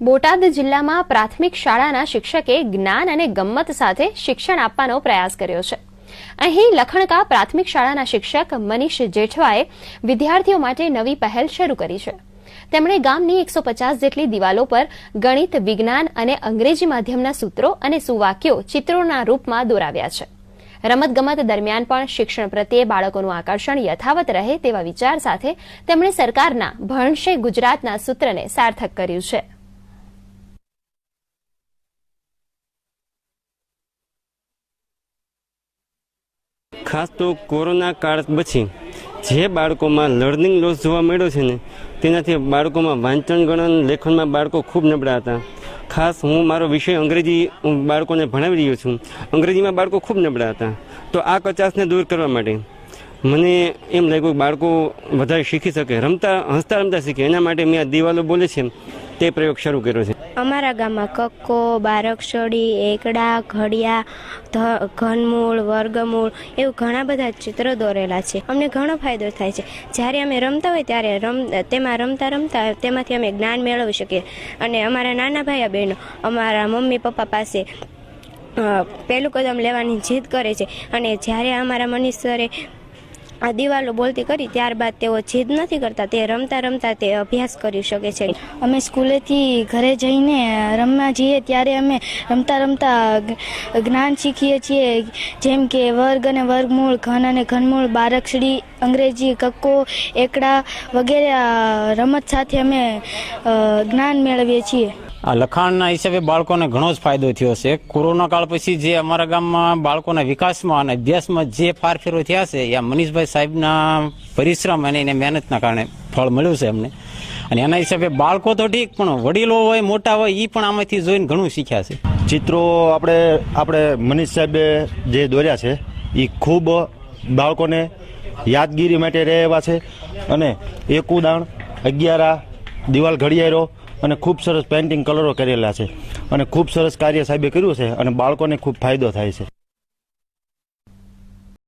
બોટાદ જિલ્લામાં પ્રાથમિક શાળાના શિક્ષકે જ્ઞાન અને ગમ્મત સાથે શિક્ષણ આપવાનો પ્રયાસ કર્યો છે. અહીં લખણકા પ્રાથમિક શાળાના શિક્ષક મનીષ જેઠવાએ વિદ્યાર્થીઓ માટે નવી પહેલ શરૂ કરી છે. તેમણે ગામની એકસો પચાસ જેટલી દિવાલો પર ગણિત, વિજ્ઞાન અને અંગ્રેજી માધ્યમના સૂત્રો અને સુવાક્યો ચિત્રોના રૂપમાં દોરાવ્યા છે. રમતગમત દરમિયાન પણ શિક્ષણ પ્રત્યે બાળકોનું આકર્ષણ યથાવત રહે તેવા વિચાર સાથે તેમણે સરકારના ભણશે ગુજરાતના સૂત્રને સાર્થક કર્યું છે. ખાસ તો કોરોના કાળ પછી જે બાળકોમાં લર્નિંગ લોસ જોવા મળ્યો છે ને, તેનાથી બાળકોમાં વાંચન ગણન, લેખનમાં બાળકો ખૂબ નબળા હતા. ખાસ હું મારો વિષય અંગ્રેજી બાળકોને ભણાવી રહ્યો છું. અંગ્રેજીમાં બાળકો ખૂબ નબળા હતા. તો આ કચાસને દૂર કરવા માટે મને એમ લાગ્યું બાળકો વધારે શીખી શકે, રમતા, હસતા રમતા શીખે. એના માટે મેં આ દિવાલો બોલે છે. તે પ્રયોગ શરૂ કર્યો છે? અમારા ગામમાં કક્કો બારકસોડી એકડા, ઘડિયા ઘનમૂળ, વર્ગમૂળ એવું ઘણા બધા ચિત્રો દોરેલા છે. અમને ઘણો ફાયદો થાય છે. જ્યારે અમે રમતા હોય ત્યારે રમ, તેમાં રમતા રમતા તેમાંથી અમે જ્ઞાન મેળવી શકીએ. અને અમારા નાના ભાઈ બહેનો અમારા મમ્મી પપ્પા પાસે પહેલું કદમ લેવાની જીદ કરે છે. અને જ્યારે અમારા મનીષ સરે આ દિવાલો બોલતી કરી ત્યારબાદ તેઓ જીદ નથી કરતા, તે રમતા રમતા તે અભ્યાસ કરી શકે છે. અમે સ્કૂલેથી ઘરે જઈને રમવા જઈએ ત્યારે અમે રમતા રમતા જ્ઞાન શીખીએ છીએ. જેમ કે વર્ગ અને વર્ગમૂળ, ઘન અને ઘનમૂળ બારકસડી અંગ્રેજી, કક્કો, એકડા વગેરે રમત સાથે અમે જ્ઞાન મેળવીએ છીએ. આ લખાણના હિસાબે બાળકોને ઘણો જ ફાયદો થયો છે. કોરોના કાળ પછી જે અમારા ગામમાં બાળકોના વિકાસમાં અને અભ્યાસમાં જે ફારફેરો થયા છે, એ મનીષભાઈ સાહેબના પરિશ્રમ અને એને મહેનતના કારણે ફળ મળ્યું છે અમને. અને એના હિસાબે બાળકો તો ઠીક, પણ વડીલો હોય, મોટા હોય એ પણ આમાંથી જોઈને ઘણું શીખ્યા છે. ચિત્રો આપણે આપણે મનીષ સાહેબે જે દોર્યા છે એ ખૂબ બાળકોને યાદગીરી માટે રહે એવા છે. અને એક ઉદાણ અગિયારા દિવાલ ઘડિયાળો અને ખૂબ સરસ પેઇન્ટિંગ કલરો કરેલા છે. અને ખૂબ સરસ કાર્ય સાહેબે કર્યું છે અને બાળકોને ખૂબ ફાયદો થાય છે.